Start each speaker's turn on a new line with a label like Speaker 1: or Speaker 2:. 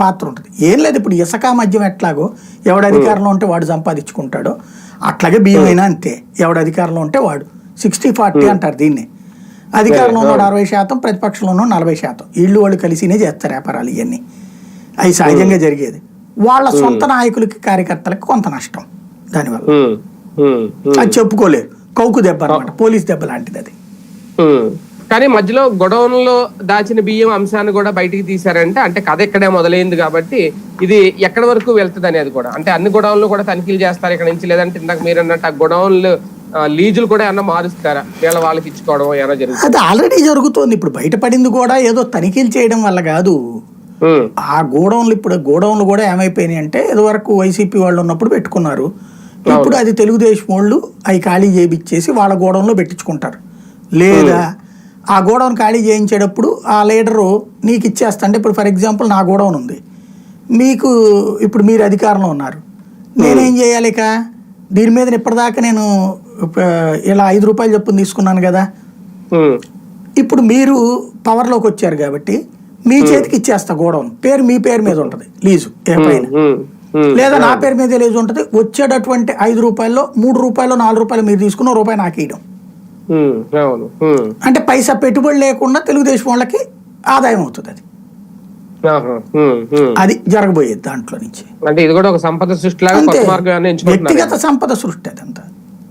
Speaker 1: పాత్ర ఉంటుంది. ఏం లేదు ఇప్పుడు ఇసుక మద్యం ఎట్లాగో ఎవడ అధికారంలో ఉంటే వాడు సంపాదించుకుంటాడో అట్లాగే బియ్యం అయినా అంతే. ఎవడ అధికారంలో ఉంటే వాడు. సిక్స్టీ ఫార్టీ అంటారు దీన్ని. అధికారంలో ఉన్నాడు అరవై శాతం ప్రతిపక్షంలో ఉన్నాడు నలభై శాతం. వీళ్ళు వాళ్ళు కలిసినే చేస్తారు వ్యాపారాలు ఇవన్నీ అవి సహజంగా జరిగేది. వాళ్ళ సొంత నాయకులకి కార్యకర్తలకి కొంత నష్టం దానివల్ల. అది చెప్పుకోలేరు. కౌకు దెబ్బ అనమాట పోలీస్ దెబ్బ లాంటిది అది.
Speaker 2: కానీ మధ్యలో గొడవన్లో దాచిన బియ్యం అంశాన్ని కూడా బయటికి తీశారంటే అంటే కథ ఇక్కడే మొదలైంది కాబట్టి ఇది ఎక్కడి వరకు వెళ్తుంది అనేది కూడా. అంటే అన్ని గొడవలు కూడా తనిఖీలు చేస్తారు ఇక్కడ నుంచి లేదంటే ఇందాక మీరు అన్నట్టు ఆ గొడవన్లు ఆ, లీజులు కూడా ఏమన్నా మారుస్తారా? వీళ్ళ వాళ్ళకి ఇచ్చుకోవడం ఏమైనా జరుగుతుంది?
Speaker 1: అది ఆల్రెడీ జరుగుతోంది. ఇప్పుడు బయటపడింది కూడా ఏదో తనిఖీలు చేయడం వల్ల కాదు. ఆ గోడౌన్లు ఇప్పుడు గోడౌన్లు కూడా ఏమైపోయినాయి అంటే ఇదివరకు వైసీపీ వాళ్ళు ఉన్నప్పుడు పెట్టుకున్నారు. ఇప్పుడు అది తెలుగుదేశం వాళ్ళు అవి ఖాళీ చేయించేసి వాళ్ళ గోడౌన్లో పెట్టించుకుంటారు. లేదా ఆ గోడౌన్ ఖాళీ చేయించేటప్పుడు ఆ లీడరు నీకు ఇచ్చేస్తా అంటే ఇప్పుడు ఫర్ ఎగ్జాంపుల్ నా గోడౌన్ ఉంది. మీకు ఇప్పుడు మీరు అధికారంలో ఉన్నారు. నేనేం చేయాలి ఇక? దీని మీద ఇప్పటిదాకా నేను ఇలా ఐదు రూపాయలు చొప్పున తీసుకున్నాను కదా.
Speaker 2: ఉమ్,
Speaker 1: ఇప్పుడు మీరు పవర్లోకి వచ్చారు కాబట్టి మీ చేతికి ఇచ్చేస్తా గోడౌన్. పేరు మీ పేరు మీద ఉంటుంది. లీజు ఏ పైన
Speaker 2: ఉమ్, ఉమ్,
Speaker 1: లేదా నా పేరు మీద లీజు ఉంటుంది. వచ్చేటటువంటి ఐదు రూపాయల్లో మూడు రూపాయలు నాలుగు రూపాయలు మీరు తీసుకున్న రూపాయి నాకు ఇవ్వడం అంటే పైసా పెట్టుబడి లేకుండా తెలుగుదేశం వాళ్ళకి ఆదాయం అవుతుంది అది. అది జరగబోయేది దాంట్లో నుంచి.
Speaker 2: అంటే ఇది కూడా ఒక సంపద సృష్టి లాగా
Speaker 1: వ్యక్తిగత సంపద సృష్టి అదంతా.